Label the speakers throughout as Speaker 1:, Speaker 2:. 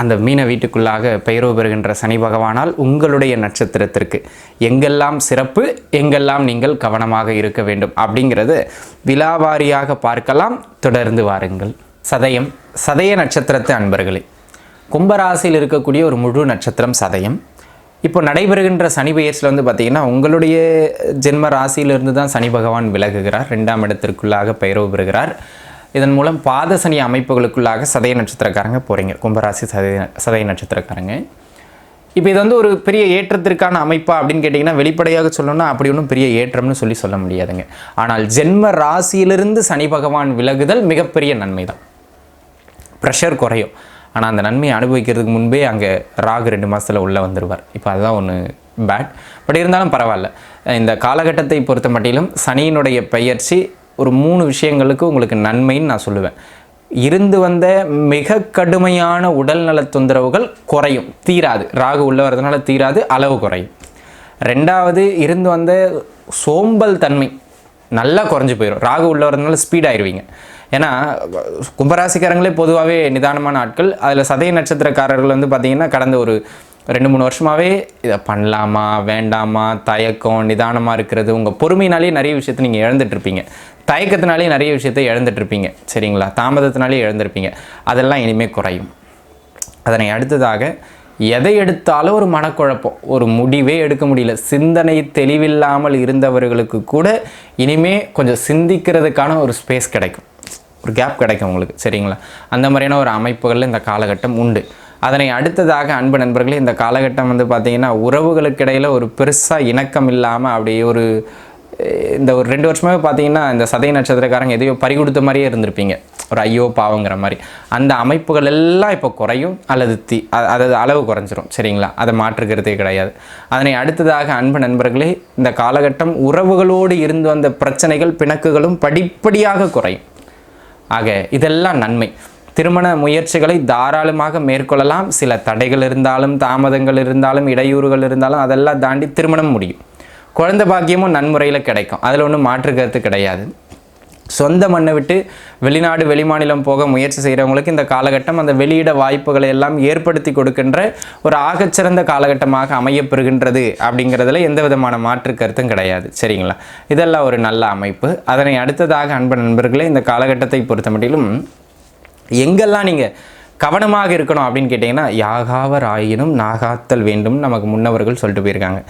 Speaker 1: அந்த மீன வீட்டுக்குள்ளாக பெயரோ பெறுகின்ற சனி பகவானால் உங்களுடைய நட்சத்திரத்திற்கு எங்கெல்லாம் சிறப்பு எங்கெல்லாம் நீங்கள் கவனமாக இருக்க வேண்டும் அப்படிங்கிறது விலாவாரியாக பார்க்கலாம். தொடர்ந்து வாருங்கள். சதயம் சதய நட்சத்திரத்து அன்பர்களே கும்பராசியில் இருக்கக்கூடிய ஒரு முழு நட்சத்திரம் சதயம். இப்போ நடைபெறுகின்ற சனி பெயர்ச்சியில் வந்து பார்த்தீங்கன்னா உங்களுடைய ஜென்ம ராசியிலிருந்து தான் சனி பகவான் விலகுகிறார். ரெண்டாம் இடத்திற்குள்ளாக பெயரோ பெறுகிறார். இதன் மூலம் பாத சனி அமைப்புகளுக்குள்ளாக சதய நட்சத்திரக்காரங்க போகிறீங்க கும்பராசி சதய சதய நட்சத்திரக்காரங்க. இப்போ இது வந்து ஒரு பெரிய ஏற்றத்திற்கான அமைப்பா அப்படின்னு கேட்டிங்கன்னா வெளிப்படையாக சொல்லணும்னா அப்படி ஒன்றும் பெரிய ஏற்றம்னு சொல்லி சொல்ல முடியாதுங்க. ஆனால் ஜென்ம ராசியிலிருந்து சனி பகவான் விலகுதல் மிகப்பெரிய நன்மை தான் ப்ரெஷர் குறையும். ஆனால் அந்த நன்மையை அனுபவிக்கிறதுக்கு முன்பே அங்கே ராகு ரெண்டு மாதத்தில் உள்ளே வந்துடுவார் இப்போ அதுதான் ஒன்று பேட் பட் இருந்தாலும் பரவாயில்ல. இந்த காலகட்டத்தை பொறுத்த மட்டிலும் சனியினுடைய பெயர்ச்சி ஒரு மூணு விஷயங்களுக்கு உங்களுக்கு நன்மைன்னு நான் சொல்லுவேன். இருந்து வந்த மிக கடுமையான உடல்நல தொந்தரவுகள் குறையும். தீராது. ராகு உள்ள வரதுனால தீராது. அளவு குறையும். ரெண்டாவது இருந்து வந்த சோம்பல் தன்மை நல்லா குறைஞ்சி போயிடும் ராகு உள்ள வரதுனால ஸ்பீட் ஆயிடுவீங்க ஏன்னா கும்பராசிக்காரங்களே பொதுவாகவே நிதானமான ஆட்கள். அதில் சதய நட்சத்திரக்காரர்கள் வந்து பார்த்திங்கன்னா கடந்த ஒரு ரெண்டு மூணு வருஷமாகவே இதை பண்ணலாமா வேண்டாமா தயக்கம் நிதானமாக இருக்கிறது உங்கள் பொறுமையினாலே நிறைய விஷயத்தை நீங்கள் இழந்துட்டுருப்பீங்க. தயக்கத்தினாலே நிறைய விஷயத்தை இழந்துட்டுருப்பீங்க. சரிங்களா? தாமதத்தினாலே இழந்திருப்பீங்க. அதெல்லாம் இனிமேல் குறையும். அதனை அடுத்ததாக எதை எடுத்தாலும் ஒரு மனக்குழப்பம். ஒரு முடிவே எடுக்க முடியல. சிந்தனை தெளிவில்லாமல் இருந்தவர்களுக்கு கூட இனிமே கொஞ்சம் சிந்திக்கிறதுக்கான ஒரு ஸ்பேஸ் கிடைக்கும். ஒரு கேப் கிடைக்கும் உங்களுக்கு. சரிங்களா? அந்த மாதிரியான ஒரு அமைப்புகளில் இந்த காலகட்டம் உண்டு. அதனை அடுத்ததாக அன்பு நண்பர்களே இந்த காலகட்டம் வந்து பார்த்திங்கன்னா உறவுகளுக்கு இடையில் ஒரு பெருசாக இணக்கம் இல்லாமல் அப்படியே ஒரு இந்த ஒரு ரெண்டு வருஷமாகவே பார்த்தீங்கன்னா இந்த சதய நட்சத்திரக்காரங்க எதையோ பறி கொடுத்த மாதிரியே இருந்திருப்பீங்க. ஒரு ஐயோ பாவங்கிற மாதிரி. அந்த அமைப்புகள் எல்லாம் இப்போ குறையும் அல்லது தீ அதாவது அளவு குறைஞ்சிரும். சரிங்களா? அதை மாற்றுக்கிறதே கிடையாது. அதனை அடுத்ததாக அன்பு நண்பர்களே இந்த காலகட்டம் உறவுகளோடு இருந்து வந்த பிரச்சனைகள் பிணக்குகளும் படிப்படியாக குறையும். ஆக இதெல்லாம் நன்மை. திருமண முயற்சிகளை தாராளமாக மேற்கொள்ளலாம். சில தடைகள் இருந்தாலும் தாமதங்கள் இருந்தாலும் இடையூறுகள் இருந்தாலும் அதெல்லாம் தாண்டி திருமணம் முடியும். குழந்தை பாக்கியமும் நன்முறையில் கிடைக்கும். அதில் ஒன்றும் மாற்று கருத்து கிடையாது. சொந்த மண்ணை விட்டு வெளிநாடு வெளிமாநிலம் போக முயற்சி செய்கிறவங்களுக்கு இந்த காலகட்டம் அந்த வெளியிட வாய்ப்புகளை எல்லாம் ஏற்படுத்தி கொடுக்கின்ற ஒரு ஆகச்சிறந்த காலகட்டமாக அமையப்பெறுகின்றது அப்படிங்கிறதுல எந்த விதமான மாற்று கருத்தும் கிடையாது. சரிங்களா? இதெல்லாம் ஒரு நல்ல அமைப்பு. அதனை அடுத்ததாக அன்பு நண்பர்களே இந்த காலகட்டத்தை பொறுத்த மட்டிலும் எங்கெல்லாம் நீங்கள் கவனமாக இருக்கணும் அப்படின்னு கேட்டிங்கன்னா யாகாவர் ஆயினும் நாகாத்தல் வேண்டும் நமக்கு முன்னவர்கள் சொல்லிட்டு போயிருக்காங்க.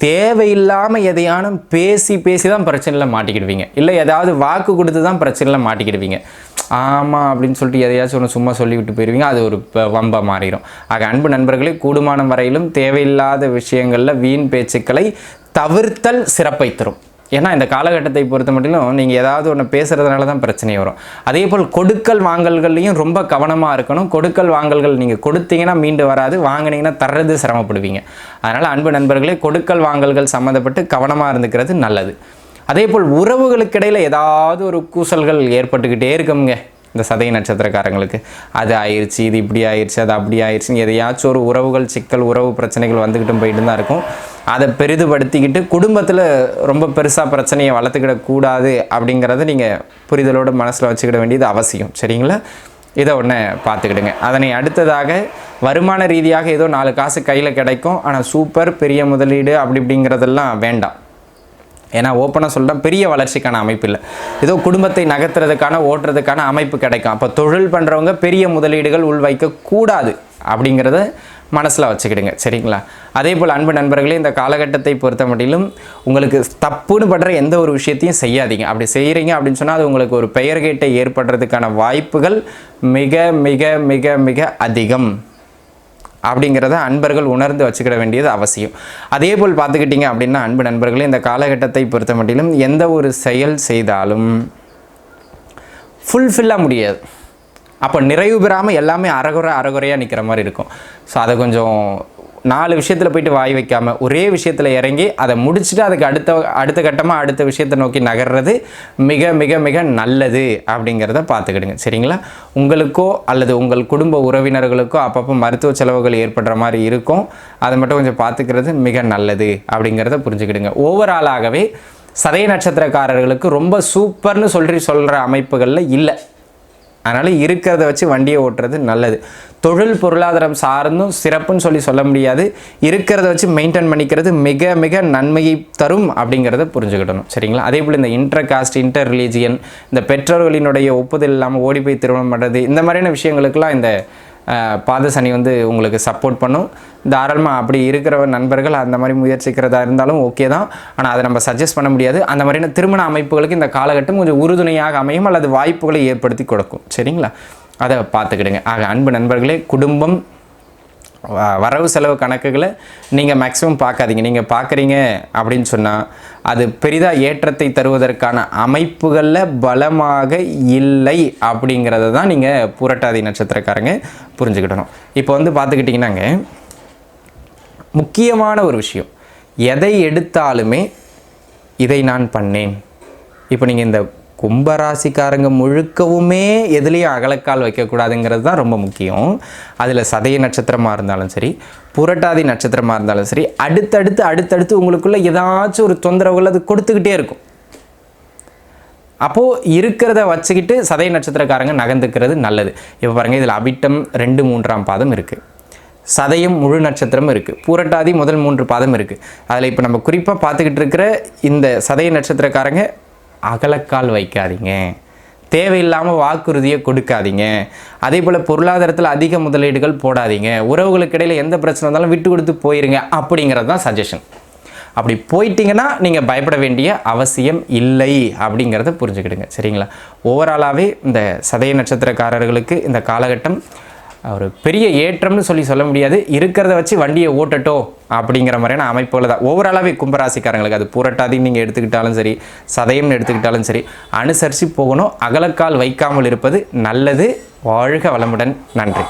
Speaker 1: தேவையில்லாமல் எதையானும் பேசி பேசி தான் பிரச்சனையில் மாட்டிக்கிடுவீங்க. இல்லை ஏதாவது வாக்கு கொடுத்து தான் பிரச்சனையில் மாட்டிக்கிடுவீங்க. ஆமாம் அப்படின்னு சொல்லிட்டு எதையாச்சும் ஒன்று சும்மா சொல்லிவிட்டு போயிடுவீங்க அது ஒரு வம்பாக மாறிடும் ஆக அன்பு நண்பர்களே கூடுமானம் வரையிலும் தேவையில்லாத விஷயங்களில் வீண் பேச்சுக்களை தவிர்த்தல் சிறப்பை தரும். ஏன்னா இந்த காலகட்டத்தை பொறுத்த மட்டிலும் நீங்கள் ஏதாவது ஒன்று பேசுகிறதுனால தான் பிரச்சனை வரும். அதே போல் கொடுக்கல் வாங்கல்கள்லையும் ரொம்ப கவனமாக இருக்கணும். கொடுக்கல் வாங்கல்கள் நீங்கள் கொடுத்தீங்கன்னா மீண்டு வராது. வாங்கினீங்கன்னா தர்றது சிரமப்படுவீங்க. அதனால் அன்பு நண்பர்களே கொடுக்கல் வாங்கல்கள் சம்மந்தப்பட்டு கவனமாக இருந்துக்கிறது நல்லது. அதே போல் உறவுகளுக்கிடையில் ஏதாவது ஒரு கூசல்கள் ஏற்பட்டுக்கிட்டே இருக்குங்க இந்த சதய நட்சத்திரக்காரங்களுக்கு. அது ஆயிடுச்சு இது இப்படி ஆயிடுச்சு அது அப்படி ஆயிடுச்சுன்னு எதையாச்சும் ஒரு உறவுகள் சிக்கல் உறவு பிரச்சனைகள் வந்துக்கிட்டும் போயிட்டு தான் இருக்கும். அதை பெரிதுபடுத்திக்கிட்டு குடும்பத்தில் ரொம்ப பெருசாக பிரச்சனையை வளர்த்துக்கிடக்கூடாது அப்படிங்கிறத நீங்கள் புரிதலோடு மனசில் வச்சுக்கிட வேண்டியது அவசியம். சரிங்களா? இதை ஒன்று பார்த்துக்கிடுங்க. அதனை அடுத்ததாக வருமான ரீதியாக ஏதோ நாலு காசு கையில் கிடைக்கும். ஆனால் சூப்பர் பெரிய முதலீடு அப்படி இப்படிங்கிறதெல்லாம் வேண்டாம். ஏன்னா ஓப்பனாக சொல்கிறேன் பெரிய வளர்ச்சிக்கான அமைப்பு இல்லை. ஏதோ குடும்பத்தை நகர்த்துறதுக்கான ஓட்டுறதுக்கான அமைப்பு கிடைக்கும். அப்போ தொழில் பண்ணுறவங்க பெரிய முதலீடுகள் உள்வைக்க கூடாது அப்படிங்கிறத மனசில் வச்சுக்கிடுங்க சரிங்களா? அதே போல் அன்பு நண்பர்களே இந்த காலகட்டத்தை பொறுத்த மட்டிலும் உங்களுக்கு தப்புன்னு படுற எந்த ஒரு விஷயத்தையும் செய்யாதீங்க. அப்படி செய்கிறீங்க அப்படின்னு சொன்னால் அது உங்களுக்கு ஒரு பெயர்கேட்டை ஏற்படுறதுக்கான வாய்ப்புகள் மிக மிக மிக மிக அதிகம். அப்படிங்கிறத அன்பர்கள் உணர்ந்து வச்சுக்கிட வேண்டியது அவசியம். அதே போல் பார்த்துக்கிட்டிங்க அப்படின்னா அன்பு நண்பர்களே இந்த காலகட்டத்தை பொறுத்த மட்டிலும் எந்த ஒரு செயல் செய்தாலும் ஃபுல்ஃபில்லாக முடியாது. அப்போ நிறைவு பெறாமல் எல்லாமே அறகுறை அறகுறையாக நிற்கிற மாதிரி இருக்கும். ஸோ அதை கொஞ்சம் நாலு விஷயத்தில் போயிட்டு வாய் வைக்காமல் ஒரே விஷயத்தில் இறங்கி அதை முடிச்சுட்டு அதுக்கு அடுத்த அடுத்த கட்டமாக அடுத்த விஷயத்தை நோக்கி நகர்றது மிக மிக மிக நல்லது அப்படிங்கிறத பார்த்துக்கிடுங்க. சரிங்களா? உங்களுக்கோ அல்லது உங்கள் குடும்ப உறவினர்களுக்கோ அப்பப்போ மருத்துவ செலவுகள் ஏற்படுற மாதிரி இருக்கும். அதை மட்டும் கொஞ்சம் பார்த்துக்கிறது மிக நல்லது அப்படிங்கிறத புரிஞ்சுக்கிடுங்க. ஓவராலாகவே சதய நட்சத்திரக்காரர்களுக்கு ரொம்ப சூப்பர்னு சொல்லி சொல்கிற அமைப்புகளில் இல்லை. அதனால் இருக்கிறத வச்சு வண்டியை ஓட்டுறது நல்லது. தொழில் பொருளாதாரம் சார்ந்தும் சிறப்புன்னு சொல்லி சொல்ல முடியாது. இருக்கிறத வச்சு மெயின்டைன் பண்ணிக்கிறது மிக மிக நன்மையை தரும் அப்படிங்கிறத புரிஞ்சுக்கிடணும் சரிங்களா? அதே போல் இந்த இன்டர் காஸ்ட் இன்டர் ரிலீஜியன் இந்த பெற்றோர்களினுடைய ஒப்புதல் இல்லாமல் ஓடி போய் திருமணம் பண்ணுறது இந்த மாதிரியான விஷயங்களுக்கெல்லாம் இந்த பாதசனி வந்து உங்களுக்கு சப்போர்ட் பண்ணும். தாராளமாக அப்படி இருக்கிற நண்பர்கள் அந்த மாதிரி முயற்சிக்கிறதா இருந்தாலும் ஓகே தான். ஆனால் அதை நம்ம சஜஸ்ட் பண்ண முடியாது. அந்த மாதிரியான திருமண அமைப்புகளுக்கு இந்த காலகட்டம் கொஞ்சம் உறுதுணையாக அமையும் அல்லது வாய்ப்புகளை ஏற்படுத்தி கொடுக்கும். சரிங்களா? அதை பார்த்துக்கிடுங்க. ஆக அன்பு நண்பர்களே குடும்பம் வ- வரவு செலவு கணக்குகளை நீங்கள் மேக்ஸிமம் பார்க்காதீங்க. நீங்கள் பார்க்குறீங்க அப்படின்னு சொன்னால் அது பெரிதாக ஏற்றத்தை தருவதற்கான அமைப்புகளில் பலமாக இல்லை அப்படிங்கிறத தான் நீங்கள் புரட்டாதி நட்சத்திரக்காரங்க புரிஞ்சுக்கிடணும். இப்போ வந்து பார்த்துக்கிட்டிங்கன்னாங்க முக்கியமான ஒரு விஷயம். எதை எடுத்தாலுமே இதை நான் பண்ணேன். இப்போ நீங்கள் இந்த கும்பராசிக்காரங்க முழுக்கவுமே எதுலேயும் அகலக்கால் வைக்கக்கூடாதுங்கிறது தான் ரொம்ப முக்கியம். அதில் சதய நட்சத்திரமாக இருந்தாலும் சரி புரட்டாதி நட்சத்திரமாக இருந்தாலும் சரி அடுத்தடுத்து அடுத்தடுத்து உங்களுக்குள்ள ஏதாச்சும் ஒரு தொந்தரவுகள் அது கொடுத்துக்கிட்டே இருக்கும். அப்போது இருக்கிறத வச்சுக்கிட்டு சதய நட்சத்திரக்காரங்க நகர்ந்துக்கிறது நல்லது. இப்போ பாருங்கள் இதில் அபிட்டம் ரெண்டு மூன்றாம் பாதம் இருக்குது சதயம் முழு நட்சத்திரம் இருக்குது பூரட்டாதி முதல் மூன்று பாதம் இருக்குது அதில் இப்போ நம்ம குறிப்பாக பார்த்துக்கிட்டு இருக்கிற இந்த சதய நட்சத்திரக்காரங்க அகலக்கால் வைக்காதீங்க. தேவையில்லாமல் வாக்குறுதியை கொடுக்காதீங்க. அதே போல் பொருளாதாரத்தில் அதிக முதலீடுகள் போடாதீங்க. உறவுகளுக்கு இடையில் எந்த பிரச்சனை இருந்தாலும் விட்டு கொடுத்து போயிருங்க அப்படிங்கிறது தான் சஜஷன் அப்படி போயிட்டீங்கன்னா நீங்கள் பயப்பட வேண்டிய அவசியம் இல்லை அப்படிங்கிறத புரிஞ்சுக்கிடுங்க. சரிங்களா? ஓவராலாகவே இந்த சதய நட்சத்திரக்காரர்களுக்கு இந்த காலகட்டம் ஒரு பெரிய ஏற்றம்னு சொல்லி சொல்ல முடியாது. இருக்கிறத வச்சு வண்டியை ஓட்டட்டோ அப்படிங்கிற மாதிரியான அமைப்புகள் தான். ஓவராலாகவே கும்பராசிக்காரங்களுக்கு அது புரட்டாதையும் நீங்கள் எடுத்துக்கிட்டாலும் சரி சதயம்னு எடுத்துக்கிட்டாலும் சரி அனுசரித்து போகணும். அகலக்கால் வைக்காமல் இருப்பது நல்லது. வாழ்க வளமுடன். நன்றி.